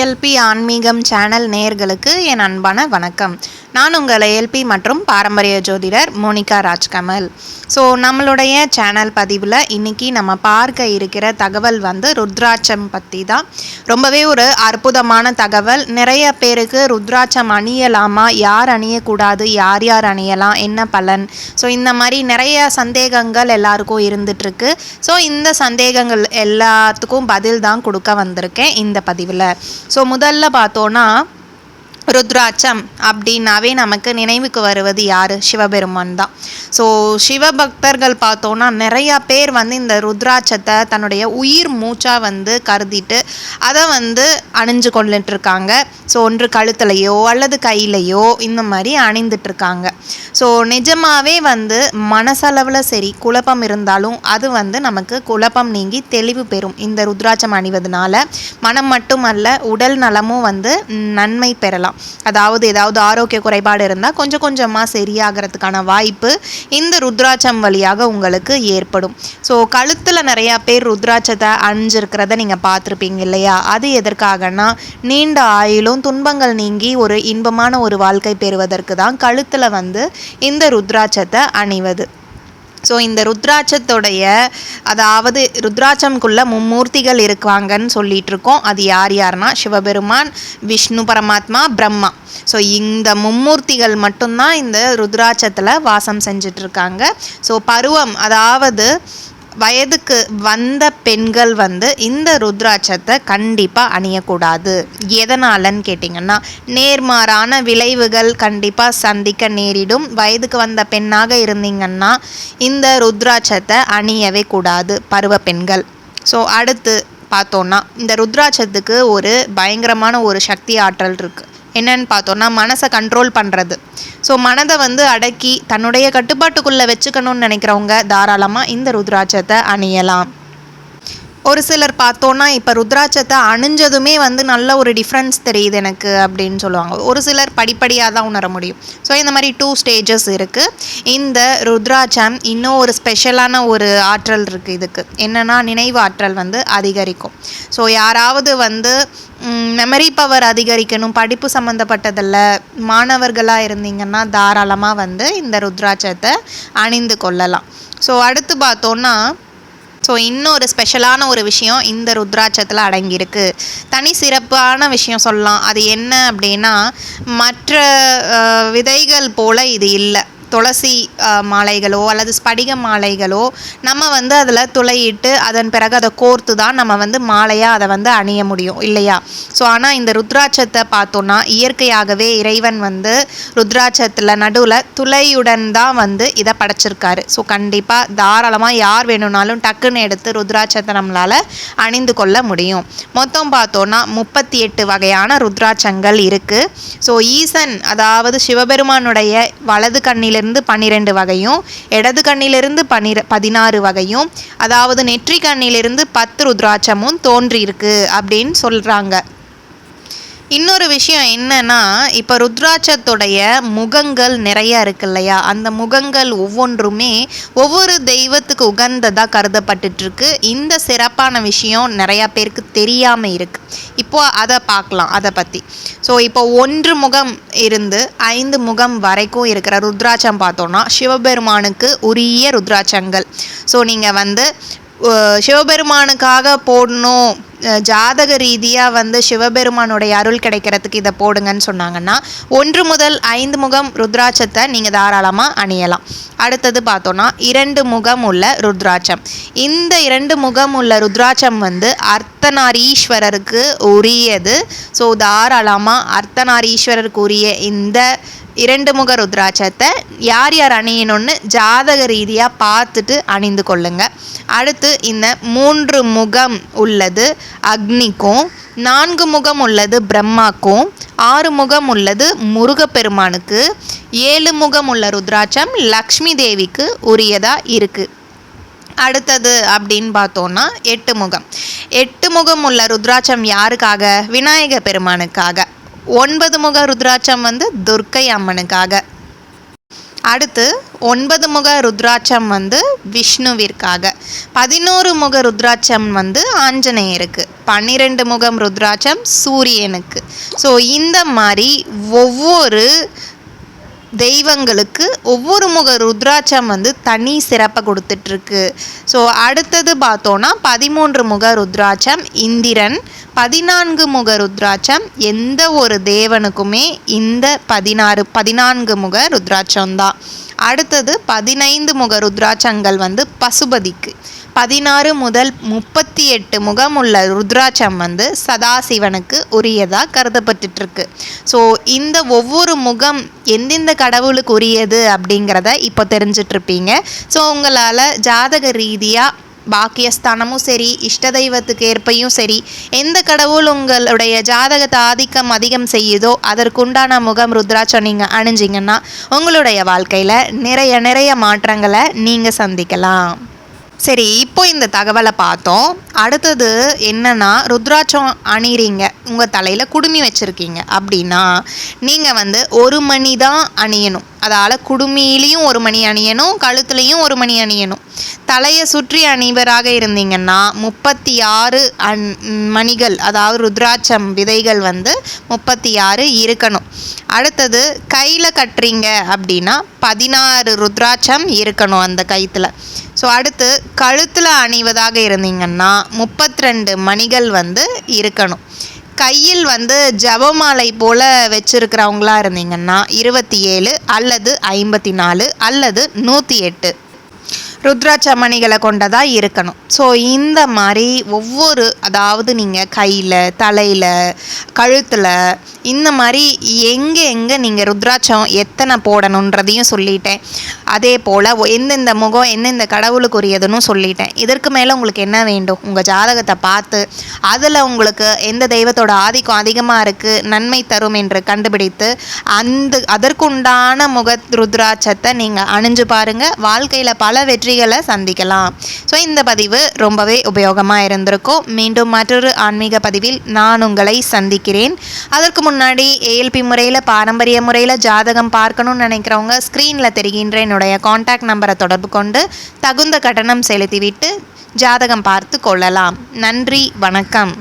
ALP ஆன்மீகம் channel நேயர்களுக்கு என் அன்பான வணக்கம். நான் உங்கள் எல்பி மற்றும் பாரம்பரிய ஜோதிடர் மோனிகா ராஜ்கமல். ஸோ நம்மளுடைய சேனல் பதிவில் இன்றைக்கி நம்ம பார்க்க இருக்கிற தகவல் வந்து ருத்ராட்சம் பற்றி தான் ரொம்பவே ஒரு அற்புதமான தகவல். நிறைய பேருக்கு ருத்ராட்சம் அணியலாமா? யார் அணியக்கூடாது? யார் யார் அணியலாம்? என்ன பலன்? ஸோ இந்த மாதிரி நிறைய சந்தேகங்கள் எல்லாருக்கும் இருந்துகிட்ருக்கு ஸோ இந்த சந்தேகங்கள் எல்லாத்துக்கும் பதில் தான் கொடுக்க வந்திருக்கேன் இந்த பதிவில். ஸோ முதல்ல பார்த்தோன்னா ருத்ராட்சம் அப்படின்னாவே நமக்கு நினைவுக்கு வருவது யார்? சிவபெருமான் தான். ஸோ சிவபக்தர்கள் பார்த்தோன்னா நிறையா பேர் வந்து இந்த ருத்ராட்சத்தை தன்னுடைய உயிர் மூச்சாக வந்து கருதிட்டு அதை வந்து அணிஞ்சு கொண்டுட்டுருக்காங்க ஸோ ஒன்று கழுத்துலையோ அல்லது கையிலையோ இந்த மாதிரி அணிந்துட்டுருக்காங்க ஸோ நிஜமாகவே வந்து மனசளவில் சரி குழப்பம் இருந்தாலும் அது வந்து நமக்கு குழப்பம் நீங்கி தெளிவு பெறும். இந்த ருத்ராட்சம் அணிவதனால மனம் மட்டுமல்ல உடல் நலமும் வந்து நன்மை பெறலாம். அதாவது ஏதாவது ஆரோக்கிய குறைபாடு இருந்தால் கொஞ்சம் கொஞ்சமாக சரியாகிறதுக்கான வாய்ப்பு இந்த ருத்ராட்சம் வழியாக உங்களுக்கு ஏற்படும். ஸோ கழுத்தில் நிறையா பேர் ருத்ராட்சத்தை அணிஞ்சிருக்கிறத நீங்கள் பார்த்துருப்பீங்க இல்லையா? அது எதற்காகனா நீண்ட ஆயிலும் துன்பங்கள் நீங்கி ஒரு இன்பமான ஒரு வாழ்க்கை பெறுவதற்கு தான் கழுத்தில் வந்து இந்த ருத்ராட்சத்தை அணிவது. ஸோ இந்த ருத்ராட்சத்துடைய அதாவது ருத்ராட்சம்குள்ள மும்மூர்த்திகள் இருக்காங்கன்னு சொல்லிட்டு இருக்கோம் அது யார் யாருன்னா சிவபெருமான் விஷ்ணு பரமாத்மா பிரம்மா. ஸோ இந்த மும்மூர்த்திகள் மட்டும்தான் இந்த ருத்ராட்சத்தில் வாசம் செஞ்சிட்ருக்காங்க. ஸோ பருவம் அதாவது வயதுக்கு வந்த பெண்கள் வந்து இந்த ருத்ராட்சத்தை கண்டிப்பாக அணியக்கூடாது. எதனாலன்னு கேட்டிங்கன்னா நேர்மாறான விளைவுகள் கண்டிப்பாக சந்திக்க நேரிடும். வயதுக்கு வந்த பெண்ணாக இருந்தீங்கன்னா இந்த ருத்ராட்சத்தை அணியவே கூடாது பருவ பெண்கள். ஸோ அடுத்து பார்த்தோன்னா இந்த ருத்ராட்சத்துக்கு ஒரு பயங்கரமான ஒரு சக்தி ஆற்றல் இருக்குது என்னன்னு பார்த்தோன்னா மனசை கண்ட்ரோல் பண்ணுறது ஸோ மனதை வந்து அடக்கி தன்னுடைய கட்டுப்பாட்டுக்குள்ளே வச்சுக்கணும்னு நினைக்கிறவங்க தாராளமாக இந்த ருத்ராட்சத்தை அணியலாம். ஒரு சிலர் பார்த்தோன்னா இப்போ ருத்ராட்சத்தை அணிஞ்சதுமே வந்து நல்ல ஒரு டிஃப்ரென்ஸ் தெரியுது எனக்கு அப்படின்னு சொல்லுவாங்க. ஒரு சிலர் படிப்படியாக தான் உணர முடியும். ஸோ இந்த மாதிரி டூ ஸ்டேஜஸ் இருக்குது இந்த ருத்ராட்சம் இன்னும் ஒரு ஸ்பெஷலான ஒரு ஆற்றல் இருக்குது இதுக்கு. என்னென்னா நினைவு ஆற்றல் வந்து அதிகரிக்கும். ஸோ யாராவது வந்து மெமரி பவர் அதிகரிக்கணும் படிப்பு சம்மந்தப்பட்டதில் மாணவர்களாக இருந்தீங்கன்னா தாராளமாக வந்து இந்த ருத்ராட்சத்தை அணிந்து கொள்ளலாம். ஸோ அடுத்து பார்த்தோன்னா ஸோ இன்னொரு ஸ்பெஷலான ஒரு விஷயம் இந்த ருத்ராட்சத்தில் அடங்கியிருக்கு. தனி சிறப்பான விஷயம் சொல்லலாம். அது என்ன அப்படின்னா மற்ற விதைகள் போல் இது இல்லை. துளசி மாலைகளோ அல்லது ஸ்படிக மாலைகளோ நம்ம வந்து அதில் துளையிட்டு அதன் பிறகு அதை கோர்த்து தான் நம்ம வந்து மாலையாக அதை வந்து அணிய முடியும் இல்லையா? ஸோ ஆனால் இந்த ருத்ராட்சத்தை பார்த்தோன்னா இயற்கையாகவே இறைவன் வந்து ருத்ராட்சத்தில் நடுவில் துளையுடன் தான் வந்து இதை படைச்சிருக்காரு. ஸோ கண்டிப்பாக தாராளமாக யார் வேணும்னாலும் டக்குன்னு எடுத்து ருத்ராட்சத்தை நம்மளால் அணிந்து கொள்ள முடியும். மொத்தம் பார்த்தோன்னா முப்பத்தி எட்டு வகையான ருத்ராட்சங்கள் இருக்குது ஸோ ஈசன் அதாவது சிவபெருமானுடைய வலது கண்ணில் கண்ணிலிருந்து பன்னிரெண்டு வகையும் இடது கண்ணிலிருந்து பன்னிர பதினாறு வகையும் அதாவது நெற்றி கண்ணிலிருந்து பத்து ருத்ராட்சமும் தோன்றியிருக்கு அப்படின்னு சொல்கிறாங்க இன்னொரு விஷயம் என்னன்னா இப்போ ருத்ராட்சத்துடைய முகங்கள் நிறைய இருக்கு இல்லையா? அந்த முகங்கள் ஒவ்வொன்றுமே ஒவ்வொரு தெய்வத்துக்கு உகந்ததாக கருதப்பட்டுருக்கு இந்த சிறப்பான விஷயம் நிறையா பேருக்கு தெரியாமல் இருக்குது இப்போ அதை பார்க்கலாம் அதை பற்றி ஸோ இப்போ ஒன்று முகம் இருந்து ஐந்து முகம் வரைக்கும் இருக்கிற ருத்ராட்சம் பார்த்தோன்னா சிவபெருமானுக்கு உரிய ருத்ராட்சங்கள். ஸோ நீங்கள் வந்து சிவபெருமானுக்காக போடணும். ஜாதக ரீதியாக வந்து சிவபெருமானுடைய அருள் கிடைக்கிறதுக்கு இதை போடுங்கன்னு சொன்னாங்கன்னா ஒன்று முதல் ஐந்து முகம் ருத்ராட்சத்தை நீங்கள் தாராளமாக அணியலாம். அடுத்தது பார்த்தோன்னா இரண்டு முகம் உள்ள ருத்ராட்சம். இந்த இரண்டு முகம் உள்ள ருத்ராட்சம் வந்து அர்த்தநாரீஸ்வரருக்கு உரியது. ஸோ தாராளமாக அர்த்தநாரீஸ்வரருக்கு உரிய இந்த இரண்டு முக ருத்ராட்சத்தை யார் யார் அணியணும்னு ஜாதக ரீதியாக பார்த்துட்டு அணிந்து கொள்ளுங்க. அடுத்து இந்த மூன்று முகம் உள்ளது அக்னிக்கும் நான்கு முகம் உள்ளது பிரம்மாக்கும் ஆறு முகம் உள்ளது முருகப்பெருமானுக்கு ஏழு முகம் உள்ள ருத்ராட்சம் லக்ஷ்மி தேவிக்கு உரியதாக இருக்குது அடுத்தது அப்படின்னு பார்த்தோன்னா எட்டு முகம். எட்டு முகம் உள்ள ருத்ராட்சம் யாருக்காக? விநாயக பெருமானுக்காக. ஒன்பது முக ருத்ராட்சம் வந்து துர்க்கை அம்மனுக்காக. அடுத்து ஒன்பது முக ருத்ராட்சம் வந்து விஷ்ணுவிற்காக. பதினோரு முக ருத்ராட்சம் வந்து ஆஞ்சநேயருக்கு. பன்னிரெண்டு முகம் ருத்ராட்சம் சூரியனுக்கு. ஸோ இந்த மாதிரி ஒவ்வொரு தெய்வங்களுக்கு ஒவ்வொரு முக ருத்ராட்சம் வந்து தனி சிறப்பை கொடுத்துட்ருக்கு. ஸோ அடுத்தது பார்த்தோன்னா பதிமூன்று முக ருத்ராட்சம் இந்திரன். பதினான்கு முக ருத்ராட்சம் எந்த ஒரு தேவனுக்குமே இந்த பதினாறு பதினான்கு முக ருத்ராட்சம் தான். அடுத்தது பதினைந்து முக ருத்ராட்சங்கள் வந்து பசுபதிக்கு. பதினாறு முதல் முப்பத்தி எட்டு முகம் உள்ள ருத்ராட்சம் வந்து சதாசிவனுக்கு உரியதாக கருதப்பட்டுருக்கு ஸோ இந்த ஒவ்வொரு முகம் எந்தெந்த கடவுளுக்கு உரியது அப்படிங்கிறத இப்போ தெரிஞ்சிட்ருப்பீங்க ஸோ உங்களால் ஜாதக ரீதியாக பாக்கியஸ்தானமும் சரி இஷ்ட தெய்வத்துக்கு ஏற்பையும் சரி எந்த கடவுள் உங்களுடைய ஜாதகத்தை ஆதிக்கம் அதிகம் செய்யுதோ அதற்குண்டான முகம் ருத்ராட்சம் நீங்கள் அணிஞ்சிங்கன்னா உங்களுடைய வாழ்க்கையில் நிறைய நிறைய மாற்றங்களை நீங்கள் சந்திக்கலாம். சரி இப்போ இந்த தகவலை பார்த்தோம். அடுத்தது என்னன்னா ருத்ராட்சம் அணிகிறீங்க உங்கள் தலையில் குடுமி வச்சுருக்கீங்க. அப்படின்னா நீங்கள் வந்து ஒரு மணி தான் அணியணும். அதால் குடுமியிலையும் ஒரு மணி அணியணும் கழுத்துலையும் ஒரு மணி அணியணும். தலையை சுற்றி அணிவராக இருந்தீங்கன்னா முப்பத்தி ஆறு அன் மணிகள் அதாவது ருத்ராட்சம் விதைகள் வந்து முப்பத்தி ஆறு இருக்கணும். அடுத்தது கையில் கட்டுறீங்க அப்படின்னா பதினாறு ருத்ராட்சம் இருக்கணும் அந்த கயிற்றுல ஸோ அடுத்து கழுத்தில் அணிவதாக இருந்தீங்கன்னா முப்பத்தி ரெண்டு மணிகள் வந்து இருக்கணும். கையில் வந்து ஜபமாலை போல் வச்சுருக்கிறவங்களா இருந்தீங்கன்னா இருபத்தி ஏழு அல்லது ஐம்பத்தி நாலு அல்லது நூற்றி எட்டு. ருத்ராட்ச மணிகளை கொண்டதாக இருக்கணும். ஸோ இந்த மாதிரி ஒவ்வொரு அதாவது நீங்கள் கையில் தலையில் கழுத்தில் இந்த மாதிரி எங்கே எங்கே நீங்கள் ருத்ராட்சம் எத்தனை போடணுன்றதையும் சொல்லிட்டேன். அதே போல் எந்தெந்த முகம் எந்தெந்த கடவுளுக்குரியதுன்னு சொல்லிட்டேன். இதற்கு மேலே உங்களுக்கு என்ன வேண்டும்? உங்கள் ஜாதகத்தை பார்த்து அதில் உங்களுக்கு எந்த தெய்வத்தோட ஆதிக்கம் அதிகமாக இருக்குது நன்மை தரும் என்று கண்டுபிடித்து அந்த அதற்குண்டான முக ருத்ராட்சத்தை நீங்கள் அணிஞ்சு பாருங்கள் வாழ்க்கையில் பல வெற்றி வெற்றிகளை சந்திக்கலாம். ஸோ இந்த பதிவு ரொம்பவே உபயோகமாக இருந்திருக்கும். மீண்டும் மற்றொரு ஆன்மீக பதிவில் நான் உங்களை சந்திக்கிறேன். அதற்கு முன்னாடி ஏஎல்பி முறையில் பாரம்பரிய முறையில் ஜாதகம் பார்க்கணும்னு நினைக்கிறவங்க ஸ்க்ரீனில் தெரிகின்ற என்னுடைய காண்டாக்ட் நம்பரை தொடர்பு கொண்டு தகுந்த கட்டணம் செலுத்திவிட்டு ஜாதகம் பார்த்து கொள்ளலாம். நன்றி வணக்கம்.